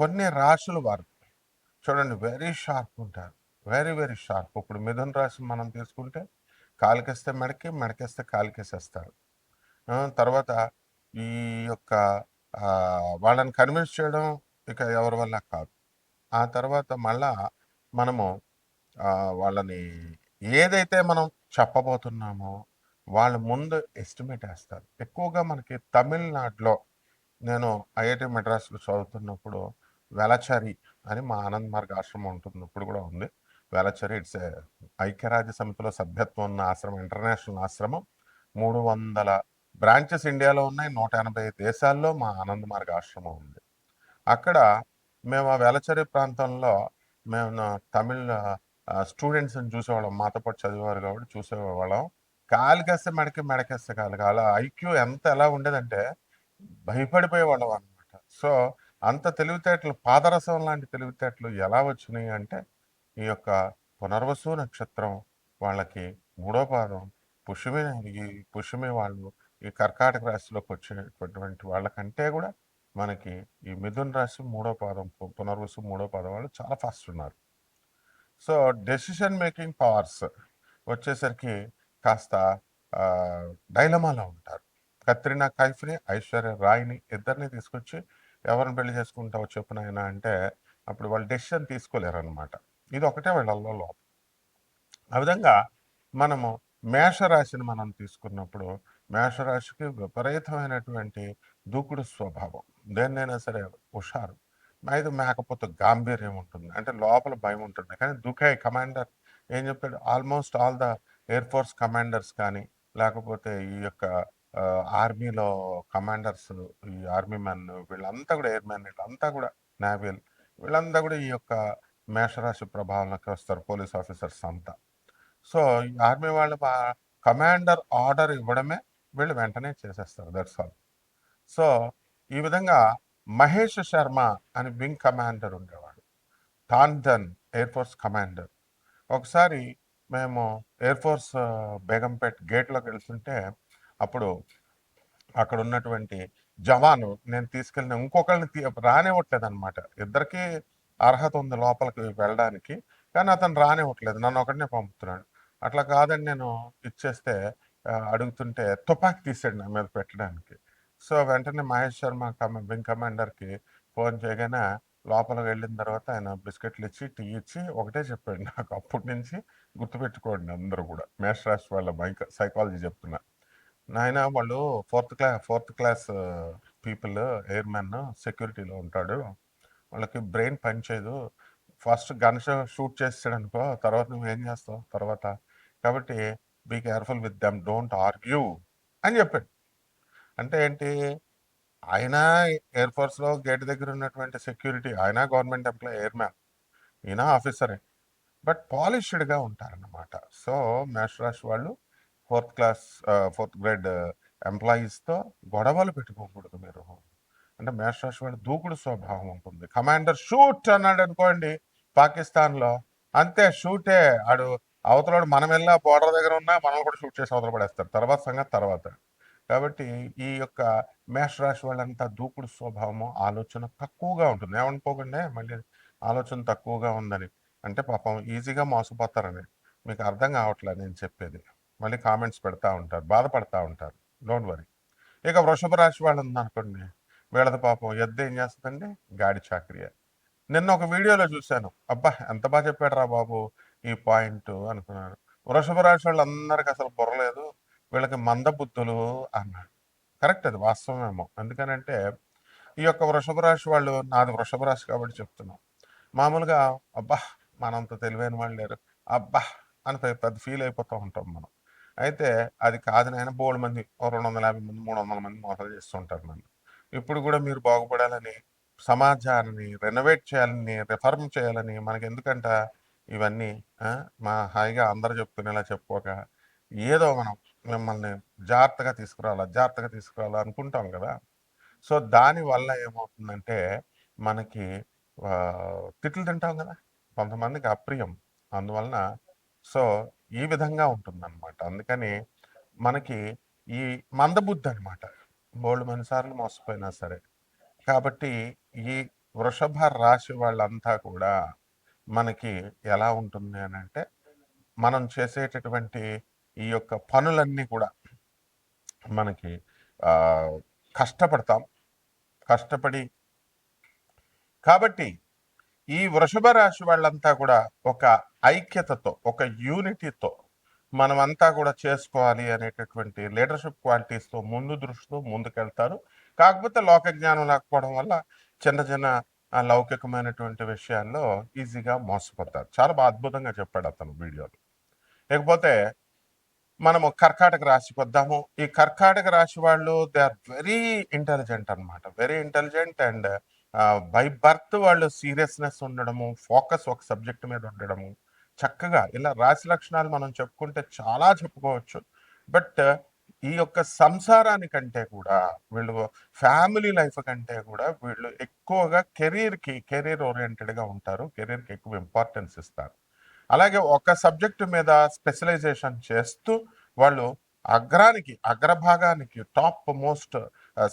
కొన్ని రాశులు వారు చూడండి వెరీ షార్ప్ ఉంటారు. Very very sharp. ఇప్పుడు మిథున రాశి మనం తీసుకుంటే కాలికేస్తే మెడకి మెడకేస్తే కాలికేసేస్తారు తర్వాత ఈ యొక్క వాళ్ళని కన్విన్స్ చేయడం ఇక ఎవరి వల్ల కాదు. ఆ తర్వాత మళ్ళా మనము వాళ్ళని ఏదైతే మనం చెప్పబోతున్నామో వాళ్ళు ముందు ఎస్టిమేట్ వేస్తారు. ఎక్కువగా మనకి తమిళనాడులో నేను ఐఐటి మెడ్రాస్లో చదువుతున్నప్పుడు వెలచరి అని మా ఆనంద్ మార్గ ఆశ్రమం ఉంటుంది. ఇప్పుడు కూడా ఉంది. వెలచరి ఇట్స్ ఏ ఐక్యరాజ్య సమితిలో సభ్యత్వం ఉన్న ఆశ్రమం ఇంటర్నేషనల్ ఆశ్రమం. మూడు వందల బ్రాంచెస్ ఇండియాలో ఉన్నాయి. నూట ఎనభై దేశాల్లో మా ఆనంద్ మార్గ ఆశ్రమం ఉంది. అక్కడ మేము ఆ వెలచరి ప్రాంతంలో మేము తమిళ స్టూడెంట్స్ని చూసేవాళ్ళం. మాతో పాటు చదివేవారు కాబట్టి చూసేవాళ్ళం. కాలికేస్తే మెడకి మెడకేస్తే కాలు. కాల ఐక్యూ ఎంత ఎలా ఉండేదంటే భయపడిపోయేవాళ్ళం అనమాట సో అంత తెలివితేటలు పాదరసం లాంటి తెలివితేటలు ఎలా వచ్చినాయి అంటే ఈ యొక్క పునర్వసు నక్షత్రం వాళ్ళకి మూడో పాదం పుష్యమి ఈ పుష్యమి వాళ్ళు ఈ కర్కాటక రాశిలోకి వచ్చేటటువంటి వాళ్ళకంటే కూడా మనకి ఈ మిథున్ రాశి మూడో పాదం పు- పునర్వసు మూడో పాదం వాళ్ళు చాలా ఫాస్ట్ ఉన్నారు. సో డెసిషన్ మేకింగ్ పవర్స్ వచ్చేసరికి కాస్త డైలమాలో ఉంటారు. కత్రినా కైఫ్ని ఐశ్వర్య రాయ్ని ఇద్దరిని తీసుకొచ్చి ఎవరిని పెళ్ళి చేసుకుంటావు చెప్పు నాయనా అంటే అప్పుడు వాళ్ళు డెసిషన్ తీసుకోలేరు అనమాట ఇది ఒకటే వాళ్ళల్లో లోపం ఆ విధంగా మనము మేషరాశిని మనం తీసుకున్నప్పుడు మేషరాశికి విపరీతమైనటువంటి దూకుడు స్వభావం. దేన్నైనా సరే హుషారు. అయితే మేకపోతే గాంభీర్యం ఉంటుంది. అంటే లోపల భయం ఉంటుంది. కానీ దుఃఖే కమాండర్ ఏం చెప్పాడు? Almost all the air force commanders కానీ లేకపోతే ఈ యొక్క ఆర్మీలో కమాండర్స్ ఈ ఆర్మీ మ్యాన్ వీళ్ళంతా కూడా ఎయిర్ వీళ్ళంతా కూడా నావీల్ వీళ్ళంతా కూడా ఈ యొక్క మేషరాశి ప్రభావంలోకి వస్తారు పోలీస్ ఆఫీసర్స్ అంతా. సో ఈ ఆర్మీ వాళ్ళు కమాండర్ ఆర్డర్ ఇవ్వడమే వీళ్ళు వెంటనే చేసేస్తారు దట్స్ ఆల్. సో ఈ విధంగా మహేష్ శర్మ అని వింగ్ కమాండర్ ఉండేవాడు. Tandon air force commander. ఒకసారి మేము ఎయిర్ ఫోర్స్ బేగంపేట్ గేట్లోకి వెళ్తుంటే అప్పుడు అక్కడ ఉన్నటువంటి జవాను నేను తీసుకెళ్ళిన ఇంకొకరిని తీ రానివ్వట్లేదు అనమాట ఇద్దరికి అర్హత ఉంది లోపలికి వెళ్ళడానికి కానీ అతను రానివ్వట్లేదు. నన్ను ఒకటినే పంపుతున్నాడు. అట్లా కాదని నేను ఇచ్చేస్తే అడుగుతుంటే తుపాకీ తీసాడు నా మీద పెట్టడానికి. సో వెంటనే మహేష్ శర్మ కమ వింగ్ కమాండర్కి ఫోన్ చేయగానే లోపలికి వెళ్ళిన తర్వాత ఆయన బిస్కెట్లు ఇచ్చి టీ ఇచ్చి ఒకటే చెప్పాడు నాకు. అప్పటి నుంచి గుర్తుపెట్టుకోండి అందరూ కూడా. మేష్ రాశి వాళ్ళ మైక సైకాలజీ చెప్తున్నా. నాయన వాళ్ళు fourth class fourth class people airman సెక్యూరిటీలో ఉంటాడు. వాళ్ళకి బ్రెయిన్ పనిచేయదు ఫస్ట్ గన్ షూట్ చేస్తాడు అనుకో తర్వాత నువ్వు ఏం చేస్తావు? తర్వాత కాబట్టి be careful with them don't argue అని చెప్పాడు. అంటే ఏంటి? ఆయన ఎయిర్ ఫోర్స్లో గేట్ దగ్గర ఉన్నటువంటి సెక్యూరిటీ ఆయన గవర్నమెంట్ ఎంప్లాయ్ ఎయిర్ మ్యాన్ ఈయన ఆఫీసరే. బట్ పాలిష్డ్గా ఉంటారన్నమాట. సో మేష్ రాశి వాళ్ళు ఫోర్త్ క్లాస్ ఫోర్త్ గ్రేడ్ ఎంప్లాయీస్తో గొడవలు పెట్టుకోకూడదు మీరు. అంటే మేషరాశి వాడి దూకుడు స్వభావం ఉంటుంది. కమాండర్ షూట్ అన్నాడు అనుకోండి పాకిస్తాన్లో. అంతే షూటే. ఆడు అవతలడు మనం వెళ్ళినా బోర్డర్ దగ్గర ఉన్నా మనం కూడా షూట్ చేసి అవతల పడేస్తారు. తర్వాత సంగతి తర్వాత. కాబట్టి ఈ యొక్క మేషరాశి వాళ్ళంతా దూకుడు స్వభావము ఆలోచన తక్కువగా ఉంటుంది. ఏమనుకోకండి మళ్ళీ ఆలోచన తక్కువగా ఉందని. అంటే పాపం ఈజీగా మోసపోతారని. మీకు అర్థం కావట్లేదు నేను చెప్పేది. మళ్ళీ కామెంట్స్ పెడతా ఉంటారు బాధపడతా ఉంటారు. డోంట్ వరీ ఇక వృషభ రాశి వాళ్ళు ఉందనుకోండి వీళ్ళది పాపం ఎద్దు ఏం చేస్తుందండి? గాడి చాకరీ నిన్న ఒక వీడియోలో చూశాను. అబ్బా ఎంత బాగా చెప్పాడు రా బాబు ఈ పాయింట్ అనుకున్నాను. వృషభ రాశి వాళ్ళు అందరికి అసలు బుర్రలేదు వీళ్ళకి మందబుద్ధులు అన్నాడు కరెక్ట్ అది వాస్తవమేమో ఎందుకనంటే ఈ యొక్క వృషభ రాశి వాళ్ళు నాది వృషభ రాశి కాబట్టి చెప్తున్నాం. మామూలుగా అబ్బా మనంత తెలివైన వాళ్ళు లేరు. అబ్బా అని పెద్ద ఫీల్ అయిపోతూ ఉంటాం మనం. అయితే అది కాదు నాయన బోల్డ్ మంది రెండు వందల యాభై మంది మూడు వందల మంది మోసాలు చేస్తుంటారు నన్ను. ఇప్పుడు కూడా మీరు బాగుపడాలని సమాజాన్ని రెనోవేట్ చేయాలని రిఫార్మ్ చేయాలని మనకి ఎందుకంట ఇవన్నీ మా హాయిగా అందరు చెప్పుకునేలా చెప్పుకోక ఏదో మనం మిమ్మల్ని జాగ్రత్తగా తీసుకురావాలా జాగ్రత్తగా తీసుకురావాలా అనుకుంటాం కదా. సో దానివల్ల ఏమవుతుందంటే మనకి తిట్లు తింటాం కదా. కొంతమందికి అప్రియం. అందువలన సో ఈ విధంగా ఉంటుందన్నమాట. అందుకని మనకి ఈ మందబుద్ధి అనమాట బోల్డ్ మనిసార్లు మోసపోయినా సరే. కాబట్టి ఈ వృషభ రాశి వాళ్ళంతా కూడా మనకి ఎలా ఉంటుంది అని అంటే మనం చేసేటటువంటి ఈ యొక్క పనులన్నీ కూడా మనకి కష్టపడతాం. కష్టపడి కాబట్టి ఈ వృషభ రాశి వాళ్ళంతా కూడా ఒక ఐక్యతతో ఒక యూనిటీతో మనమంతా కూడా చేసుకోవాలి అనేటటువంటి లీడర్షిప్ క్వాలిటీస్తో ముందు దృష్టితో ముందుకెళ్తారు. కాకపోతే లోక జ్ఞానం లేకపోవడం వల్ల చిన్న చిన్న లౌకికమైనటువంటి విషయాల్లో ఈజీగా మోసపోతారు. చాలా బాగా అద్భుతంగా చెప్పాడు అతను వీడియోలో. లేకపోతే మనము కర్కాటక రాశికి వద్దాము. ఈ కర్కాటక రాశి వాళ్ళు దే ఆర్ వెరీ ఇంటెలిజెంట్ అన్నమాట. Very intelligent and by birth వాళ్ళు సీరియస్నెస్ ఉండడము ఫోకస్ ఒక సబ్జెక్ట్ మీద ఉండడము చక్కగా ఇలా రాశి లక్షణాలు మనం చెప్పుకుంటే చాలా చెప్పుకోవచ్చు. బట్ ఈ యొక్క సంసారానికంటే కూడా వీళ్ళు ఫ్యామిలీ లైఫ్ కంటే కూడా వీళ్ళు ఎక్కువగా కెరీర్కి కెరీర్ ఓరియంటెడ్గా ఉంటారు కెరీర్కి ఎక్కువ ఇంపార్టెన్స్ ఇస్తారు. అలాగే ఒక సబ్జెక్టు మీద స్పెషలైజేషన్ చేస్తూ వాళ్ళు అగ్రానికి అగ్రభాగానికి టాప్ మోస్ట్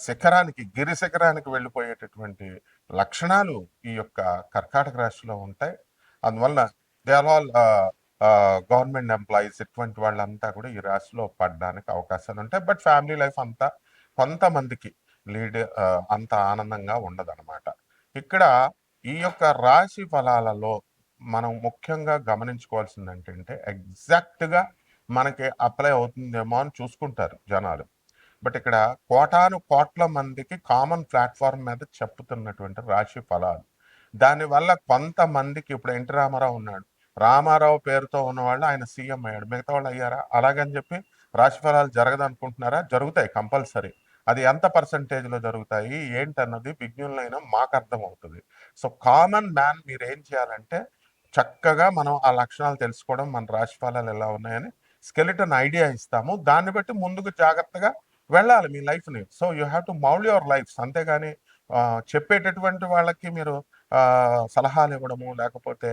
శిఖరానికి గిరి శిఖరానికి వెళ్ళిపోయేటటువంటి లక్షణాలు ఈ యొక్క కర్కాటక రాశిలో ఉంటాయి. అందువలన they are all government employees ఇటువంటి వాళ్ళంతా కూడా ఈ రాశిలో పడడానికి అవకాశాలు ఉంటాయి. బట్ ఫ్యామిలీ లైఫ్ అంతా కొంతమందికి లీడ్ అంత ఆనందంగా ఉండదన్నమాట. ఇక్కడ ఈ యొక్క రాశి ఫలాలలో మనం ముఖ్యంగా గమనించుకోవాల్సింది ఏంటంటే ఎగ్జాక్ట్గా మనకి అప్లై అవుతుందేమో అని చూసుకుంటారు జనాలు. బట్ ఇక్కడ కోటాను కోట్ల మందికి కామన్ ప్లాట్ఫామ్ మీద చెప్పుతున్నటువంటి రాశి ఫలాలు. దానివల్ల కొంతమందికి ఇప్పుడు ఎన్టీ రామారావు ఉన్నాడు. రామారావు పేరుతో ఉన్నవాళ్ళు ఆయన సీఎం అయ్యాడు. మిగతా వాళ్ళు అయ్యారా? అలాగని చెప్పి రాశి ఫలాలు జరగదనుకుంటున్నారా? జరుగుతాయి కంపల్సరీ. అది ఎంత పర్సంటేజ్లో జరుగుతాయి? ఏంటన్నది విజ్ఞులైనా మాకు అర్థమవుతుంది. సో కామన్ మ్యాన్ మీరు ఏం చేయాలంటే చక్కగా మనం ఆ లక్షణాలు తెలుసుకోవడం మన రాశి ఫలాలు ఎలా ఉన్నాయని స్కెలిటన్ ఐడియా ఇస్తాము. దాన్ని బట్టి ముందుకు జాగ్రత్తగా వెళ్ళాలి మీ లైఫ్ని. So you have to mould your lives. అంతేగాని చెప్పేటటువంటి వాళ్ళకి మీరు సలహాలు ఇవ్వడము లేకపోతే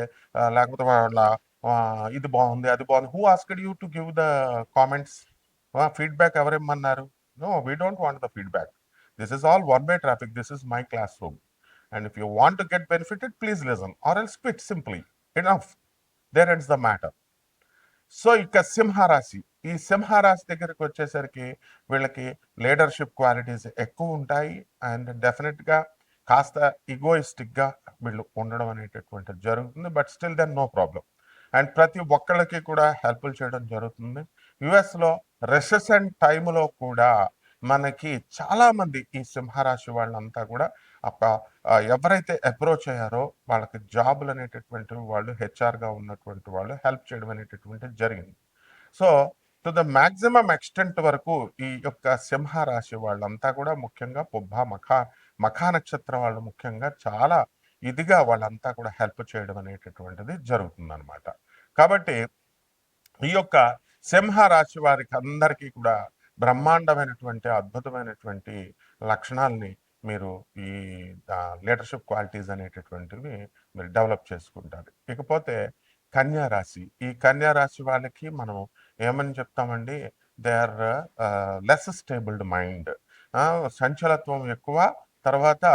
లేకపోతే వాళ్ళ ఇది బాగుంది అది బాగుంది. Who asked you to give the comments feedback ఎవరేమన్నారు no we don't want the feedback this is all one way traffic this is my classroom and if you want to get benefited please listen or else quit simply enough there ends the matter so ఇక సింహరాశి. ఈ సింహరాశి దగ్గరికి వచ్చేసరికి వీళ్ళకి leadership qualities ఎక్కువ ఉంటాయి and డెఫినెట్గా కాస్త ఈగోయిస్టిక్గా వీళ్ళు ఉండడం అనేటటువంటిది జరుగుతుంది. But still then no problem and ప్రతి ఒక్కళ్ళకి కూడా హెల్ప్లు చేయడం జరుగుతుంది. యుఎస్లో రెసెషన్ టైంలో కూడా మనకి చాలామంది ఈ సింహరాశి వాళ్ళంతా కూడా ఎవరైతే అప్రోచ్ అయ్యారో వాళ్ళకి జాబులు అనేటటువంటి వాళ్ళు హెచ్ఆర్గా ఉన్నటువంటి వాళ్ళు హెల్ప్ చేయడం అనేటటువంటిది జరిగింది. So to the maximum extent వరకు ఈ యొక్క సింహరాశి వాళ్ళంతా కూడా ముఖ్యంగా పుబ్బ మఖా మఖా నక్షత్రం వాళ్ళు ముఖ్యంగా చాలా ఇదిగా వాళ్ళంతా కూడా హెల్ప్ చేయడం అనేటటువంటిది జరుగుతుందన్నమాట. కాబట్టి ఈ యొక్క సింహ రాశి వారికి అందరికీ కూడా బ్రహ్మాండమైనటువంటి అద్భుతమైనటువంటి లక్షణాలని మీరు ఈ లీడర్షిప్ క్వాలిటీస్ అనేటటువంటివి మీరు డెవలప్ చేసుకుంటారు. ఇకపోతే కన్యా రాశి ఈ కన్యా రాశి వాళ్ళకి మనం ఏమని చెప్తామండి? They are less stabled mind సంచలత్వం ఎక్కువ తర్వాత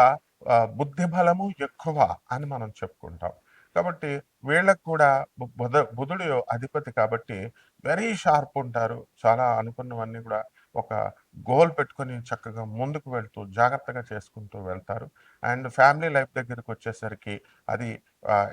బుద్ధి బలము ఎక్కువ అని మనం చెప్పుకుంటాం. కాబట్టి వీళ్ళకు కూడా బుధ బుధుడు అధిపతి కాబట్టి వెరీ షార్ప్ ఉంటారు. చాలా అనుకున్నవన్నీ కూడా ఒక గోల్ పెట్టుకొని చక్కగా ముందుకు వెళ్తూ జాగ్రత్తగా చేసుకుంటూ వెళ్తారు. అండ్ ఫ్యామిలీ లైఫ్ దగ్గరికి వచ్చేసరికి అది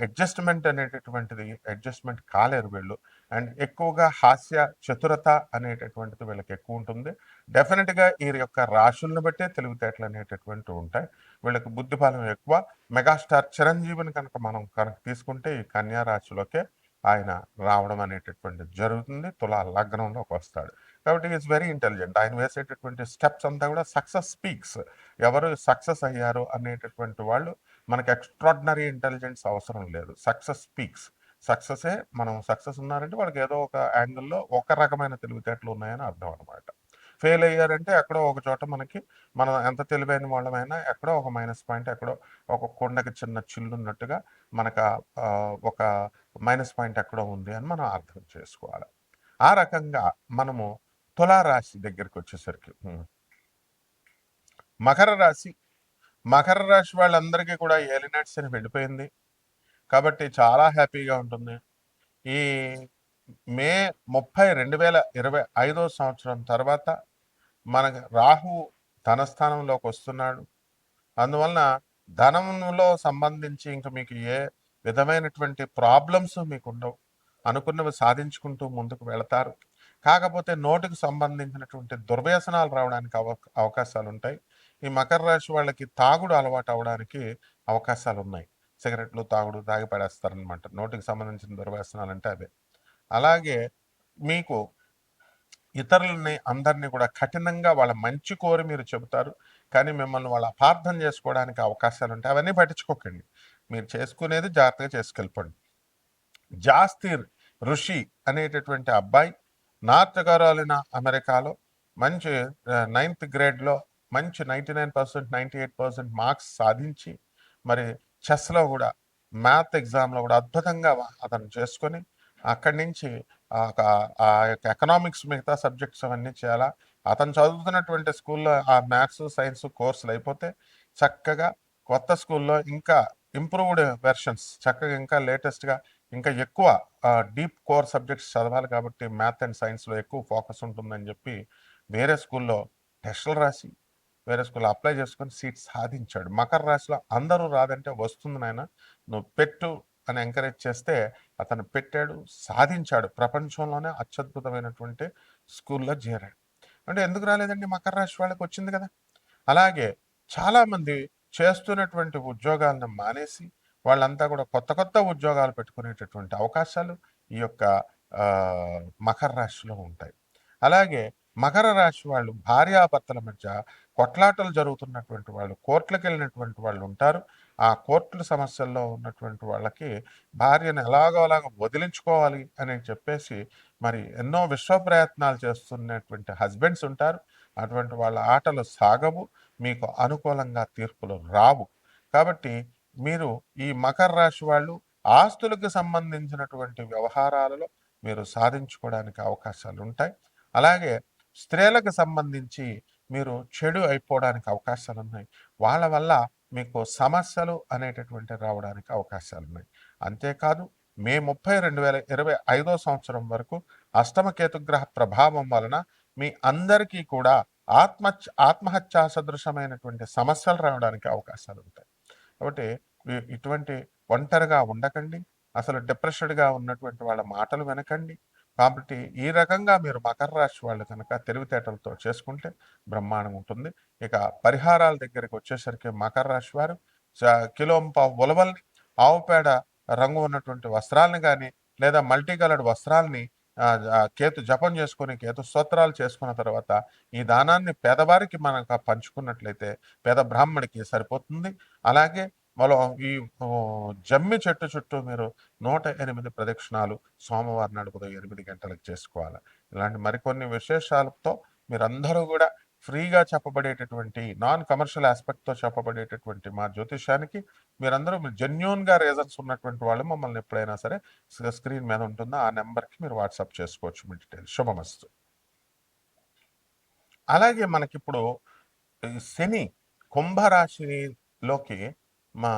అడ్జస్ట్మెంట్ అనేటటువంటిది అడ్జస్ట్మెంట్ కాలేరు వీళ్ళు. అండ్ ఎక్కువగా హాస్య చతురత అనేటటువంటిది వీళ్ళకి ఎక్కువ ఉంటుంది. డెఫినెట్గా ఈ యొక్క రాశులను బట్టే తెలివితేటలు అనేటటువంటివి ఉంటాయి. వీళ్ళకి బుద్ధి బలం ఎక్కువ. మెగాస్టార్ చిరంజీవిని కనుక మనం కనుక తీసుకుంటే ఈ కన్యా రాశిలోకే ఆయన రావడం అనేటటువంటిది జరుగుతుంది. తులా లగ్నంలోకి వస్తాడు. కాబట్టి ఈజ్ వెరీ ఇంటెలిజెంట్ ఆయన వేసేటటువంటి స్టెప్స్ అంతా కూడా సక్సెస్ స్పీక్స్ ఎవరు సక్సెస్ అయ్యారు అనేటటువంటి వాళ్ళు మనకి ఎక్స్ట్రాడినరీ ఇంటెలిజెన్స్ అవసరం లేదు. సక్సెస్ స్పీక్స్ సక్సెసే మనం సక్సెస్ ఉన్నారంటే వాళ్ళకి ఏదో ఒక యాంగిల్లో ఒక రకమైన తెలివితేటలు ఉన్నాయని అర్థం అనమాట ఫెయిల్ అయ్యారంటే ఎక్కడో ఒక చోట మనకి మనం ఎంత తెలివైన వాళ్ళమైనా ఎక్కడో ఒక మైనస్ పాయింట్ ఎక్కడో ఒక కొండకి చిన్న చిల్లున్నట్టుగా మనకు ఒక మైనస్ పాయింట్ ఎక్కడో ఉంది అని మనం అర్థం చేసుకోవాలి. ఆ రకంగా మనము తులారాశి దగ్గరికి వచ్చేసరికి మకర రాశి మకర రాశి వాళ్ళందరికీ కూడా ఏలినట్స్ అని వెళ్ళిపోయింది. కాబట్టి చాలా హ్యాపీగా ఉంటుంది. ఈ మే ముప్పై రెండు వేల ఇరవై ఐదో సంవత్సరం తర్వాత మన రాహు ధన స్థానంలోకి వస్తున్నాడు. అందువలన ధనంలో సంబంధించి ఇంకా మీకు ఏ విధమైనటువంటి ప్రాబ్లమ్స్ మీకు ఉండవు. అనుకున్నవి సాధించుకుంటూ ముందుకు వెళతారు. కాకపోతే నోటికి సంబంధించినటువంటి దుర్వ్యసనాలు రావడానికి అవ అవకాశాలు ఉంటాయి ఈ మకర రాశి వాళ్ళకి తాగుడు అలవాటు అవడానికి అవకాశాలు ఉన్నాయి సిగరెట్లు తాగుడు తాగి పడేస్తారనమాట. నోటికి సంబంధించిన దుర్వ్యసనాలు అంటే అవే. అలాగే మీకు ఇతరులని అందరినీ కూడా కఠినంగా వాళ్ళ మంచి కోరి మీరు చెబుతారు. కానీ మిమ్మల్ని వాళ్ళు అపార్థం చేసుకోవడానికి అవకాశాలు ఉంటాయి అవన్నీ పట్టించుకోకండి. మీరు చేసుకునేది జాగ్రత్తగా చేసుకెళ్ళిపోండి. జాస్తి ఋషి అనేటటువంటి అబ్బాయి నార్త్ కరోలినా అమెరికాలో మంచి నైన్త్ గ్రేడ్లో మంచి ninety nine percent ninety eight percent marks సాధించి మరి చెస్లో కూడా మ్యాథ్ ఎగ్జామ్లో కూడా అద్భుతంగా అతను చేసుకొని అక్కడి నుంచి ఆ ఒక- ఆ యొక్క ఎకనామిక్స్ మిగతా సబ్జెక్ట్స్ అవన్నీ చేయాలా అతను చదువుతున్నటువంటి స్కూల్లో ఆ మ్యాథ్స్ సైన్స్ కోర్సులు అయిపోతే చక్కగా కొత్త స్కూల్లో ఇంకా ఇంప్రూవ్డ్ వెర్షన్స్ చక్కగా ఇంకా లేటెస్ట్గా ఇంకా ఎక్కువ డీప్ కోర్ సబ్జెక్ట్స్ చదవాలి కాబట్టి మ్యాథ్ అండ్ సైన్స్లో ఎక్కువ ఫోకస్ ఉంటుందని చెప్పి వేరే స్కూల్లో టెస్టులు రాసి వేరే స్కూల్లో అప్లై చేసుకొని సీట్ సాధించాడు. మకర రాశిలో అందరూ రాదంటే వస్తుంది నాయన నువ్వు పెట్టు అని ఎంకరేజ్ చేస్తే అతను పెట్టాడు సాధించాడు. ప్రపంచంలోనే అత్యద్భుతమైనటువంటి స్కూల్లో చేరాడు. అంటే ఎందుకు రాలేదండి మకర రాశి వాళ్ళకి వచ్చింది కదా? అలాగే చాలామంది చేస్తున్నటువంటి ఉద్యోగాలను మానేసి వాళ్ళంతా కూడా కొత్త కొత్త ఉద్యోగాలు పెట్టుకునేటటువంటి అవకాశాలు ఈ యొక్క మకర రాశిలో ఉంటాయి. అలాగే మకర రాశి వాళ్ళు భార్యాభర్తల మధ్య కొట్లాటలు జరుగుతున్నటువంటి వాళ్ళు కోర్టులకు వెళ్ళినటువంటి వాళ్ళు ఉంటారు. ఆ కోర్టుల సమస్యల్లో ఉన్నటువంటి వాళ్ళకి భార్యను ఎలాగో అలాగ వదిలించుకోవాలి అని చెప్పేసి మరి ఎన్నో విశ్వ ప్రయత్నాలు చేస్తున్నటువంటి హస్బెండ్స్ ఉంటారు. అటువంటి వాళ్ళ ఆటలు సాగవు మీకు అనుకూలంగా తీర్పులు రావు. కాబట్టి మీరు ఈ మకర రాశి వాళ్ళు ఆస్తులకు సంబంధించినటువంటి వ్యవహారాలలో మీరు సాధించుకోవడానికి అవకాశాలు ఉంటాయి. అలాగే స్త్రీలకు సంబంధించి మీరు చెడు అయిపోవడానికి అవకాశాలు ఉన్నాయి. వాళ్ళ వల్ల మీకు సమస్యలు అనేటటువంటి రావడానికి అవకాశాలు ఉన్నాయి. అంతేకాదు మే ముప్పై రెండు వేల ఇరవై ఐదో సంవత్సరం వరకు అష్టమ కేతుగ్రహ ప్రభావం వలన మీ అందరికీ కూడా ఆత్మ ఆత్మహత్యా సదృశమైనటువంటి సమస్యలు రావడానికి అవకాశాలు ఉంటాయి. కాబట్టి ఇటువంటి ఒంటరిగా ఉండకండి. అసలు డిప్రెషన్గా ఉన్నటువంటి వాళ్ళ మాటలు వినకండి. కాబట్టి ఈ రకంగా మీరు మకర రాశి వాళ్ళు కనుక తెలివితేటలతో చేసుకుంటే బ్రహ్మాండం ఉంటుంది. ఇక పరిహారాల దగ్గరికి వచ్చేసరికి మకర రాశి వారు కిలోంప ఉలవల్ని ఆవు పేడ రంగు ఉన్నటువంటి వస్త్రాలను కానీ లేదా మల్టీ కలర్డ్ వస్త్రాలని కేతు జపం చేసుకొని కేతు స్తోత్రాలు చేసుకున్న తర్వాత ఈ దానాన్ని పేదవారికి మనకు పంచుకున్నట్లయితే పేద బ్రాహ్మడికి సరిపోతుంది. అలాగే మనం ఈ జమ్మి చెట్టు చుట్టూ మీరు నూట ఎనిమిది ప్రదక్షిణాలు సోమవారం నాడు ఉదయం ఎనిమిది గంటలకు చేసుకోవాలి. ఇలాంటి మరికొన్ని విశేషాలతో మీరందరూ కూడా ఫ్రీగా చెప్పబడేటటువంటి నాన్ కమర్షియల్ ఆస్పెక్ట్తో చెప్పబడేటటువంటి మా జ్యోతిష్యానికి మీరందరూ మీరు జెన్యున్గా రీజన్స్ ఉన్నటువంటి వాళ్ళు మమ్మల్ని ఎప్పుడైనా సరే స్క్రీన్ మీద ఉంటుందో ఆ నెంబర్కి మీరు వాట్సాప్ చేసుకోవచ్చు మీ డీటెయిల్స్. శుభమస్తు. అలాగే మనకిప్పుడు శని కుంభరాశిలోకి మా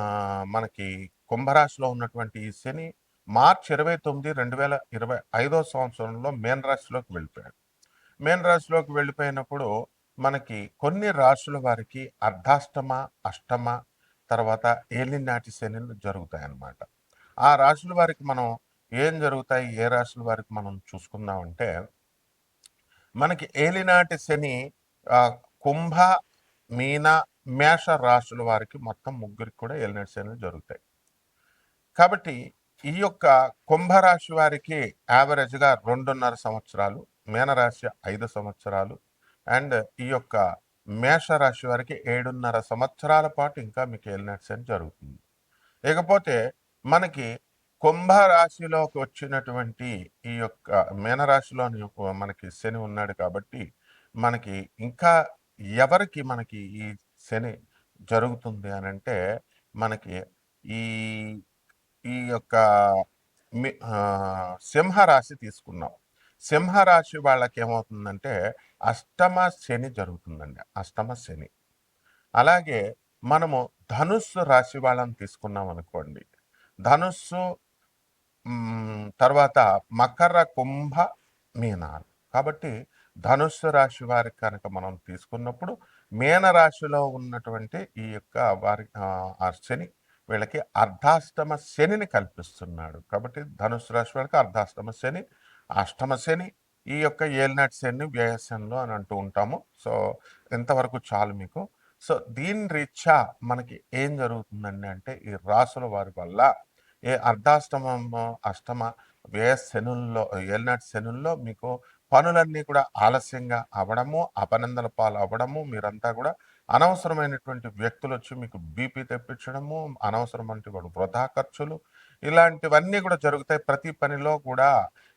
మనకి కుంభరాశిలో ఉన్నటువంటి ఈ శని మార్చ్ ఇరవై తొమ్మిది రెండు వేల ఇరవై ఐదో సంవత్సరంలో మేన్ రాశిలోకి వెళ్ళిపోయాడు. మేన్ రాశిలోకి వెళ్ళిపోయినప్పుడు మనకి కొన్ని రాశుల వారికి అర్ధాష్టమ అష్టమ తర్వాత ఏలినాటి శనిలు జరుగుతాయి అన్నమాట ఆ రాశుల వారికి మనం ఏం జరుగుతాయి? ఏ రాశుల వారికి మనం చూసుకుందామంటే మనకి ఏలినాటి శని కుంభ మీన మేష రాశుల వారికి మొత్తం ముగ్గురికి కూడా ఏలినాటి శనులు జరుగుతాయి. కాబట్టి ఈ యొక్క కుంభరాశి వారికి యావరేజ్గా రెండున్నర సంవత్సరాలు మీనరాశి ఐదు సంవత్సరాలు అండ్ ఈ యొక్క మేషరాశి వారికి ఏడున్నర సంవత్సరాల పాటు ఇంకా మీకు వెళ్ళినట్టు శని జరుగుతుంది. ఇకపోతే మనకి కుంభరాశిలోకి వచ్చినటువంటి ఈ యొక్క మీనరాశిలోని మనకి శని ఉన్నాడు కాబట్టి మనకి ఇంకా ఎవరికి మనకి ఈ శని జరుగుతుంది అని అంటే మనకి ఈ ఈ యొక్క మి- సింహరాశి తీసుకున్నాం. సింహరాశి వాళ్ళకి ఏమవుతుందంటే అష్టమ శని జరుగుతుందండి. అష్టమ శని. అలాగే మనము ధనుస్సు రాశి వాళ్ళని తీసుకున్నాం అనుకోండి ధనుస్సు తర్వాత మకర కుంభ మీనాలు. కాబట్టి ధనుస్సు రాశి వారికి కనుక మనం తీసుకున్నప్పుడు మీన రాశిలో ఉన్నటువంటి ఈ యొక్క వారి శని వీళ్ళకి అర్ధాష్టమ శనిని కల్పిస్తున్నాడు. కాబట్టి ధనుస్సు రాశి వాళ్ళకి అర్ధాష్టమ శని అష్టమ శని ఈ యొక్క ఏలినాటి శని వ్యయశనిలో అని అంటూ ఉంటాము. సో ఇంతవరకు చాలు మీకు. సో దీని రీత్యా మనకి ఏం జరుగుతుందండి అంటే ఈ రాసుల వారి వల్ల ఏ అర్ధాష్టమ అష్టమ వ్యయ శనుల్లో ఏలినాటి శనుల్లో మీకు పనులన్నీ కూడా ఆలస్యంగా అవ్వడము అపనందల పాలు అవ్వడము మీరంతా కూడా అనవసరమైనటువంటి వ్యక్తులు వచ్చి మీకు బీపీ తెప్పించడము అనవసరమైనటువంటి వృధా ఖర్చులు ఇలాంటివన్నీ కూడా జరుగుతాయి. ప్రతి పనిలో కూడా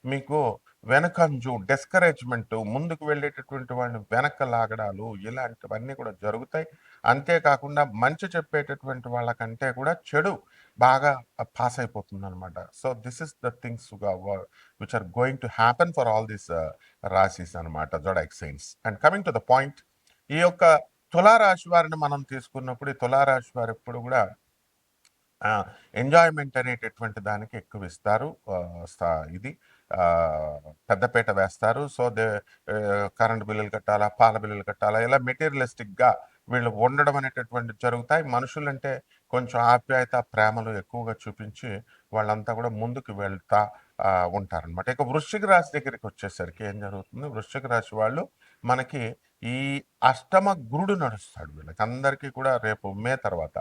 మీకు వెనకంజు డిస్కరేజ్మెంట్ ముందుకు వెళ్ళేటటువంటి వాళ్ళని వెనక లాగడాలు ఇలాంటివన్నీ కూడా జరుగుతాయి. అంతేకాకుండా మంచి చెప్పేటటువంటి వాళ్ళకంటే కూడా చెడు బాగా పాస్ అయిపోతుంది అనమాట so this is the things which are going to happen for all these రాశీస్ అనమాట zodiac signs and coming to the point ఈ యొక్క తులారాశి వారిని మనం తీసుకున్నప్పుడు ఈ తులారాశి వారు ఎప్పుడు కూడా ఎంజాయ్మెంట్ అనేటటువంటి దానికి ఎక్కువ ఇస్తారు. ఇది పెద్దపేట వేస్తారు. సో దే కరెంట్ బిల్లులు కట్టాలా పాల బిల్లులు కట్టాలా ఇలా మెటీరియలిస్టిక్గా వీళ్ళు ఉండడం అనేటటువంటి జరుగుతాయి. మనుషులంటే కొంచెం ఆప్యాయత ప్రేమలు ఎక్కువగా చూపించి వాళ్ళంతా కూడా ముందుకు వెళ్తా ఉంటారనమాట ఇక వృశ్చిక రాశి దగ్గరికి వచ్చేసరికి ఏం జరుగుతుంది? వృశ్చిక రాశి వాళ్ళు మనకి ఈ అష్టమ గురుడు నడుస్తాడు వీళ్ళకి. అందరికీ కూడా రేపు మే తర్వాత.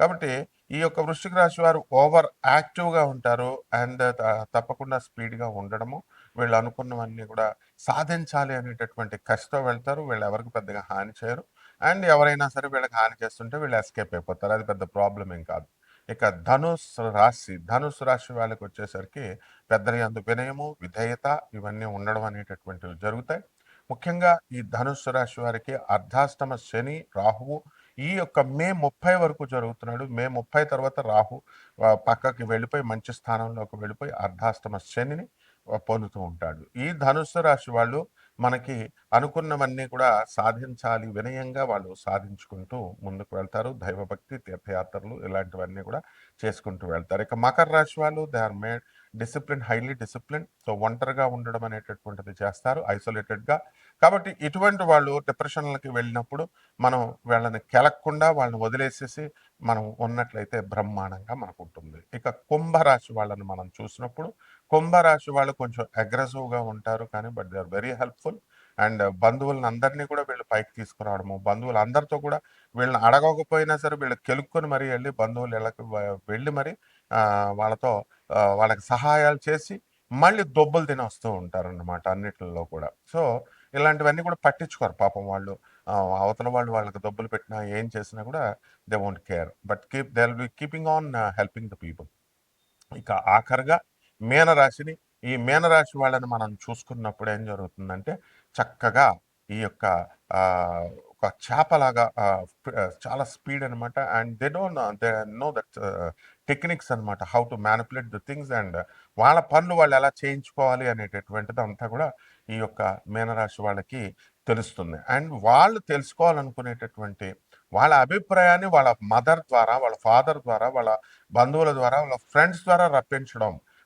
కాబట్టి ఈ యొక్క వృశ్చిక రాశి వారు ఓవర్ యాక్టివ్గా ఉంటారు అండ్ తప్పకుండా స్పీడ్గా ఉండడము వీళ్ళు అనుకున్నవన్నీ కూడా సాధించాలి అనేటటువంటి కసితో వెళ్తారు వీళ్ళు ఎవరికి పెద్దగా హాని చేయరు. అండ్ ఎవరైనా సరే వీళ్ళకి హాని చేస్తుంటే వీళ్ళు ఎస్కేప్ అయిపోతారు. అది పెద్ద ప్రాబ్లం ఏం కాదు. ఇక ధనుస్ రాశి ధనుస్ రాశి వాళ్ళకి వచ్చేసరికి పెద్దల యందు వినయము విధేయత ఇవన్నీ ఉండడం అనేటటువంటివి జరుగుతాయి. ముఖ్యంగా ఈ ధనుస్సు రాశి వారికి అర్ధాష్టమ శని రాహువు ఈ యొక్క మే ముప్పై వరకు జరుగుతున్నాడు. మే ముప్పై తర్వాత రాహు పక్కకి వెళ్ళిపోయి మంచి స్థానంలోకి వెళ్ళిపోయి అర్ధాష్టమ శనిని పొందుతూ ఉంటాడు. ఈ ధనుస్సు రాశి వాళ్ళు మనకి అనుకున్నవన్నీ కూడా సాధించాలి వినయంగా వాళ్ళు సాధించుకుంటూ ముందుకు వెళ్తారు. దైవభక్తి తీర్థయాత్రలు ఇలాంటివన్నీ కూడా చేసుకుంటూ వెళ్తారు. ఇక మకర రాశి వాళ్ళు they are made discipline highly discipline. So ఒంటరిగా ఉండడం అనేటటువంటిది చేస్తారు. ఐసోలేటెడ్గా కాబట్టి ఇటువంటి వాళ్ళు డిప్రెషన్లకి వెళ్ళినప్పుడు మనం వాళ్ళని కెలక్కుండా వాళ్ళని వదిలేసేసి మనం ఉన్నట్లయితే బ్రహ్మాండంగా మనకు ఉంటుంది ఇక కుంభరాశి వాళ్ళని మనం చూసినప్పుడు కుంభరాశి వాళ్ళు కొంచెం అగ్రెసివ్గా ఉంటారు కానీ but they are very helpful and బంధువులను అందరినీ కూడా వీళ్ళు పైకి తీసుకురావడము బంధువులు అందరితో కూడా వీళ్ళని అడగకపోయినా సరే వీళ్ళు కెలుక్కొని మరీ వెళ్ళి బంధువులు ఇళ్ళకి వెళ్ళి మరి వాళ్ళతో వాళ్ళకి సహాయాలు చేసి మళ్ళీ దొబ్బలు తిని వస్తూ ఉంటారు అన్నమాట అన్నిటిలో కూడా. సో ఇలాంటివన్నీ కూడా పట్టించుకోరు. పాపం వాళ్ళు అవతల వాళ్ళు వాళ్ళకి దొబ్బలు పెట్టినా ఏం చేసినా కూడా they won't care. But keep they will be keeping on helping the people. ఇక ఆఖరిగా మీనరాశిని ఈ మీనరాశి వాళ్ళని మనం చూసుకున్నప్పుడు ఏం జరుగుతుందంటే చక్కగా ఈ యొక్క ఒక చేపలాగా చాలా స్పీడ్ అనమాట and they don't they know that techniques అన్నమాట. How to manipulate the things and వాళ్ళ పనులు వాళ్ళు ఎలా చేయించుకోవాలి అనేటటువంటిది అంతా కూడా ఈ యొక్క మీనరాశి వాళ్ళకి తెలుస్తుంది. అండ్ వాళ్ళు తెలుసుకోవాలనుకునేటటువంటి వాళ్ళ అభిప్రాయాన్ని వాళ్ళ మదర్ ద్వారా వాళ్ళ ఫాదర్ ద్వారా వాళ్ళ బంధువుల ద్వారా వాళ్ళ ఫ్రెండ్స్ ద్వారా రప్పించడం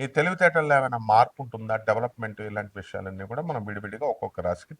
ఈ తెలివితేటల్లో ఏమైనా మార్పు ఉంటుందా డెవలప్మెంట్ ఇలాంటి విషయాలన్నీ కూడా మనం విడివిడిగా ఒక్కొక్క రాశికి